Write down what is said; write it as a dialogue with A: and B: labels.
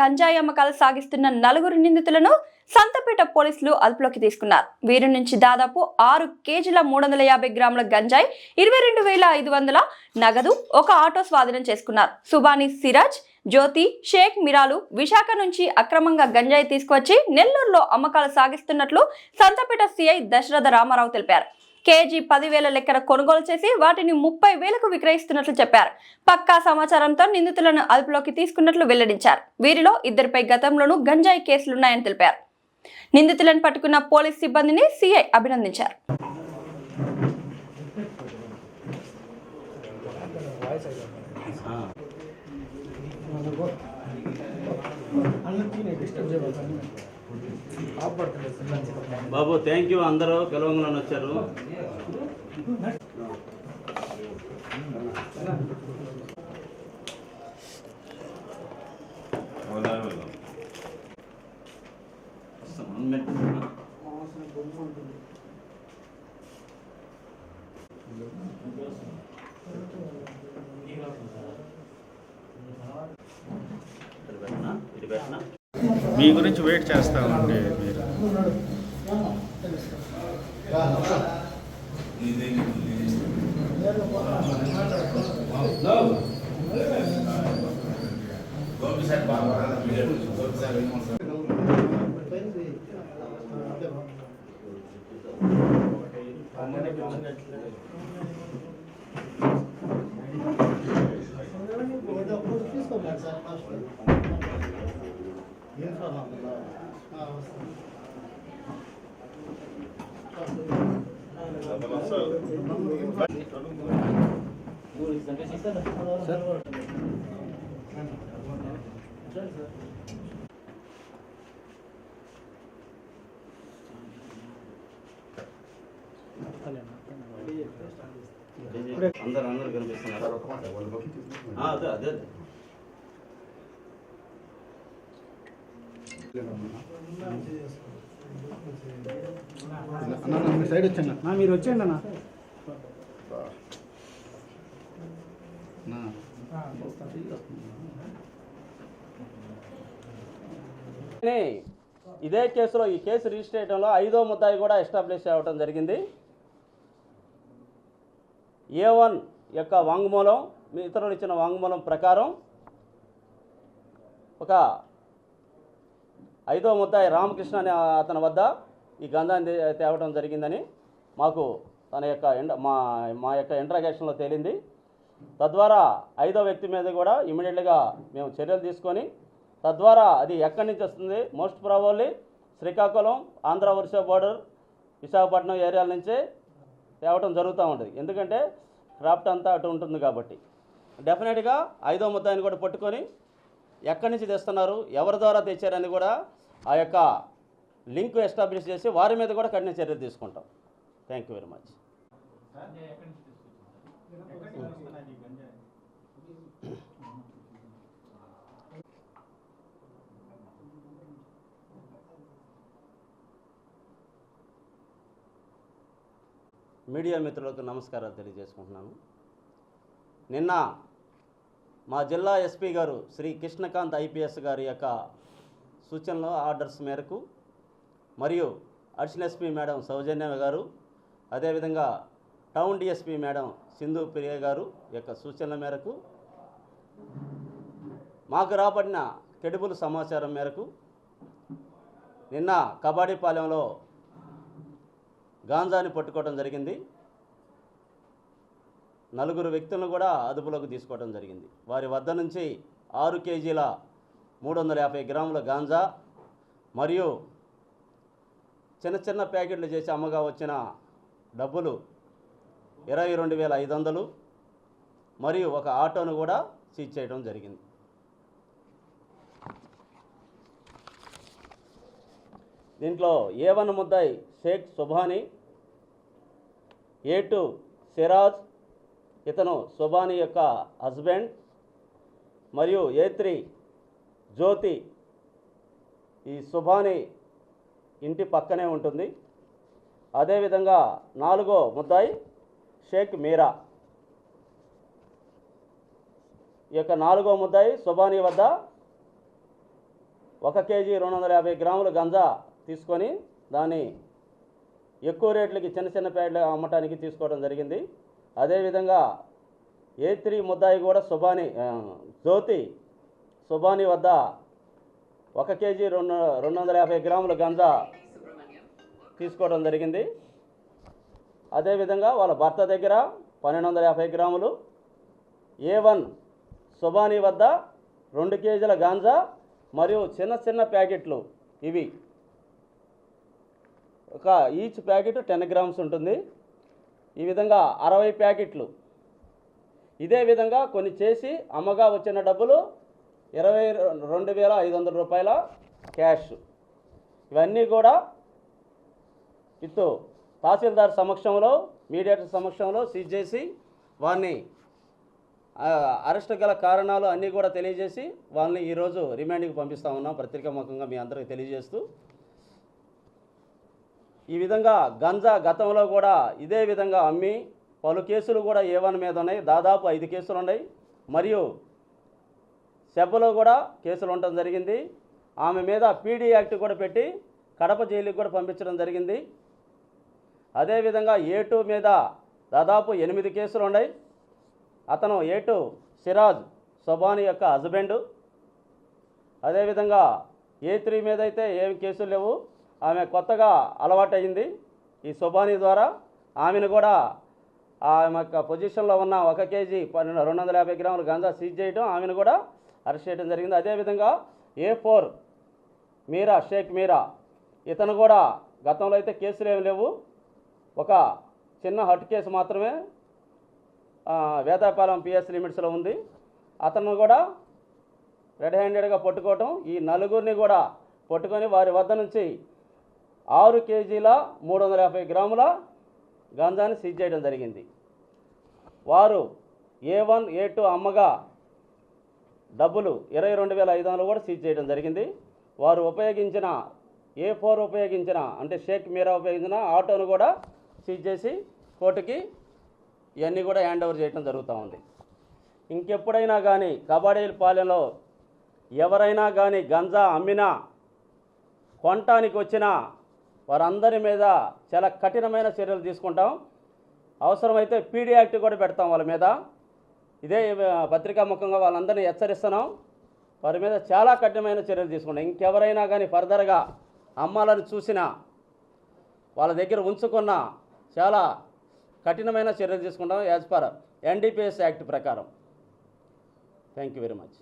A: గంజాయి అమ్మకాలు సాగిస్తున్న నలుగురు నిందితులను సంతపేట పోలీసులు అదుపులోకి తీసుకున్నారు. వీరి నుంచి దాదాపు ఆరు కేజీల మూడు వందల యాభై గ్రాముల గంజాయి ఇరవై రెండు వేల ఐదు వందల నగదు ఒక ఆటో స్వాధీనం చేసుకున్నారు. సుబానీ సిరాజ్ జ్యోతి షేక్ మిరాలు విశాఖ నుంచి అక్రమంగా గంజాయి తీసుకువచ్చి నెల్లూరులో అమ్మకాలు సాగిస్తున్నట్లు సంతపేట సిఐ దశరథ రామారావు తెలిపారు. కేజీ పదివేల లెక్కన కొనుగోలు చేసి వాటిని ముప్పై వేలకు విక్రయిస్తున్నట్లు చెప్పారు. పక్కా సమాచారంతో నిందితులను అదుపులోకి తీసుకున్నట్లు వెల్లడించారు. వీరిలో ఇద్దరిపై గతంలోనూ గంజాయి కేసులున్నాయని తెలిపారు. నిందితులను పట్టుకున్న పోలీస్ సిబ్బందిని సిఐ అభినందించారు.
B: బాబు థ్యాంక్ యూ అందరూ పిలవంగానే వచ్చారు ఇటు పెట్టనా? ఇటు పెట్టనా?
C: మీ గురించి వెయిట్ చేస్తామండి మీరు. తీసుకోండి సార్ ఫస్ట్.
B: అందరు అందరు కనిపిస్తున్నారు అదే అదే అదే.
C: అన్న మీ సైడ్ వచ్చాను
D: మీరు వచ్చేయండి అన్న
B: ఇదే కేసులో ఈ కేసు రిజిస్టర్ చేయడంలో ఐదో ముద్దాయి కూడా ఎస్టాబ్లిష్ అవ్వడం జరిగింది. ఏ వన్ యొక్క వాంగ్మూలం మీ ఇతరులు ఇచ్చిన వాంగ్మూలం ప్రకారం ఒక ఐదో ముద్దాయి రామకృష్ణ అనే అతని వద్ద ఈ గంధాన్ని తేవడం జరిగిందని మాకు తన యొక్క ఎండ మా మా యొక్క ఇంట్రాగేషన్లో తేలింది. తద్వారా ఐదో వ్యక్తి మీద కూడా ఇమీడియట్గా మేము చర్యలు తీసుకొని తద్వారా అది ఎక్కడి నుంచి వస్తుంది? Most probably Srikakulam Andhra Orissa border Visakhapatnam ఏరియాల నుంచే తేవటం జరుగుతూ ఉంటుంది. ఎందుకంటే క్రాఫ్ట్ అంతా అటు ఉంటుంది కాబట్టి. డెఫినెట్గా ఐదో ముద్దాయిని కూడా పట్టుకొని ఎక్కడి నుంచి తెస్తున్నారు ఎవరి ద్వారా తెచ్చారని కూడా ఆ యొక్క లింక్ ఎస్టాబ్లిష్ చేసి వారి మీద కూడా కఠిన చర్యలు తీసుకుంటాం. Thank you very much media మిత్రులకు నమస్కారాలు తెలియజేసుకుంటున్నాను. నిన్న మా జిల్లా ఎస్పీ గారు శ్రీ కృష్ణకాంత్ ఐపీఎస్ గారి యొక్క సూచనలు ఆర్డర్స్ మేరకు మరియు అడిషనల్ ఎస్పీ మేడం సౌజన్య గారు అదేవిధంగా town DSP madam Sindhu Priya garu యొక్క సూచనల మేరకు మాకు రాబడిన కెడుబుల్ సమాచారం మేరకు నిన్న కబాడీపాలెంలో గాంజాని పట్టుకోవడం జరిగింది. నలుగురు వ్యక్తులను కూడా అదుపులోకి తీసుకోవడం జరిగింది. వారి వద్ద నుంచి ఆరు కేజీల మూడు వందల యాభై గ్రాముల గాంజా మరియు చిన్న చిన్న ప్యాకెట్లు చేసి అమ్మగా వచ్చిన డబ్బులు ఇరవై రెండు వేల ఐదు వందలు మరియు ఒక ఆటోను కూడా సీజ్ చేయడం జరిగింది. దీంట్లో ఏ వన్ ముద్దాయి షేక్ సుభాని ఏ టూ సిరాజ్ ఇతను సుభాని యొక్క హస్బెండ్ మరియు ఏ త్రీ జ్యోతి ఈ సుభాని ఇంటి పక్కనే ఉంటుంది. అదేవిధంగా నాలుగో ముద్దాయి షేక్ మీరా. ఈ యొక్క నాలుగో ముద్దాయి సుబానీ వద్ద ఒక కేజీ రెండు వందల యాభై గ్రాముల గంజా తీసుకొని దాన్ని ఎక్కువ రేట్లకి చిన్న చిన్న ప్యాడ్లు అమ్మటానికి తీసుకోవడం జరిగింది. అదేవిధంగా ఏ త్రీ ముద్దాయి కూడా సుబాని జ్యోతి సుబాని వద్ద ఒక కేజీ రెండు రెండు వందల యాభై గ్రాముల గంజా తీసుకోవడం జరిగింది. అదేవిధంగా వాళ్ళ భర్త దగ్గర పన్నెండు వందల యాభై గ్రాములు ఏ వన్ సుబాని వద్ద రెండు కేజీల గాంజా మరియు చిన్న చిన్న ప్యాకెట్లు ఇవి. ఒక ఈచ్ ప్యాకెట్ టెన్ గ్రామ్స్ ఉంటుంది. ఈ విధంగా అరవై ప్యాకెట్లు. ఇదే విధంగా కొన్ని చేసి అమ్మగా వచ్చిన డబ్బులు ఇరవై రెండు వేల ఐదు వందల రూపాయల క్యాష్. ఇవన్నీ కూడా ఇటు తహసీల్దార్ సమక్షంలో మీడియేటర్ సమక్షంలో సీజ్ చేసి వారిని అరెస్టు అరెస్ట్ గల కారణాలు అన్నీ కూడా తెలియజేసి వాళ్ళని ఈరోజు రిమాండ్కి పంపిస్తా ఉన్నాం. పత్రికాముఖంగా మీ అందరికీ తెలియజేస్తూ ఈ విధంగా గంజా గతంలో కూడా ఇదే విధంగా అమ్మి పలు కేసులు కూడా ఏ వన్ మీద ఉన్నాయి. దాదాపు ఐదు కేసులు ఉన్నాయి. మరియు సెబ్బలో కూడా కేసులు ఉండటం జరిగింది. ఆమె మీద పీడీ యాక్ట్ కూడా పెట్టి కడప జైలుకి కూడా పంపించడం జరిగింది. అదేవిధంగా ఏ టూ మీద దాదాపు ఎనిమిది కేసులు ఉన్నాయి. అతను ఏ టూ సిరాజ్ సొబాని యొక్క హస్బెండ్. అదేవిధంగా ఏ త్రీ మీద అయితే ఏమి కేసులు లేవు. ఆమె కొత్తగా అలవాటయింది. ఈ సుబానీ ద్వారా ఆమెను కూడా ఆమె యొక్క పొజిషన్లో ఉన్న ఒక కేజీ పన్నెండు రెండు వందల యాభై గ్రాముల గంజా సీజ్ చేయడం ఆమెను కూడా అరెస్ట్ చేయడం జరిగింది. అదేవిధంగా ఏ ఫోర్ మీరా షేక్ మీరా ఇతను కూడా గతంలో అయితే కేసులు ఏమి లేవు. ఒక చిన్న హట్ కేసు మాత్రమే వేతాపాలెం వేదాపాలెం పిఎస్ లిమిట్స్లో ఉంది. అతను కూడా రెడ్ హ్యాండెడ్గా పట్టుకోవటం ఈ నలుగురిని కూడా పట్టుకొని వారి వద్ద నుంచి ఆరు కేజీల మూడు వందల యాభై గ్రాముల గంజాని సీజ్ చేయడం జరిగింది. వారు ఏ వన్ ఏ టూ అమ్మగా డబ్బులు ఇరవై రెండు వేల ఐదు వందలు కూడా సీజ్ చేయడం జరిగింది. వారు ఉపయోగించిన ఏ ఫోర్ ఉపయోగించిన అంటే షేక్ మీరా ఉపయోగించిన ఆటోను కూడా సీజ్ చేసి కోర్టుకి ఇవన్నీ కూడా హ్యాండ్ ఓవర్ చేయడం జరుగుతూ ఉంది. ఇంకెప్పుడైనా కానీ కబాడీల పాలెంలో ఎవరైనా కానీ గంజా అమ్మినా కొనటానికి వచ్చినా వారందరి మీద చాలా కఠినమైన చర్యలు తీసుకుంటాం. అవసరమైతే పీడీ యాక్ట్ కూడా పెడతాం వాళ్ళ మీద. ఇదే పత్రికా ముఖంగా వాళ్ళందరినీ హెచ్చరిస్తున్నాం. వారి మీద చాలా కఠినమైన చర్యలు తీసుకుంటాం. ఇంకెవరైనా కానీ ఫర్దర్గా అమ్మాలని చూసినా వాళ్ళ దగ్గర ఉంచుకున్న చాలా కఠినమైన చర్యలు తీసుకుంటాం యాజ్ పర్ ఎన్డీపీఎస్ యాక్ట్ ప్రకారం. Thank you very much.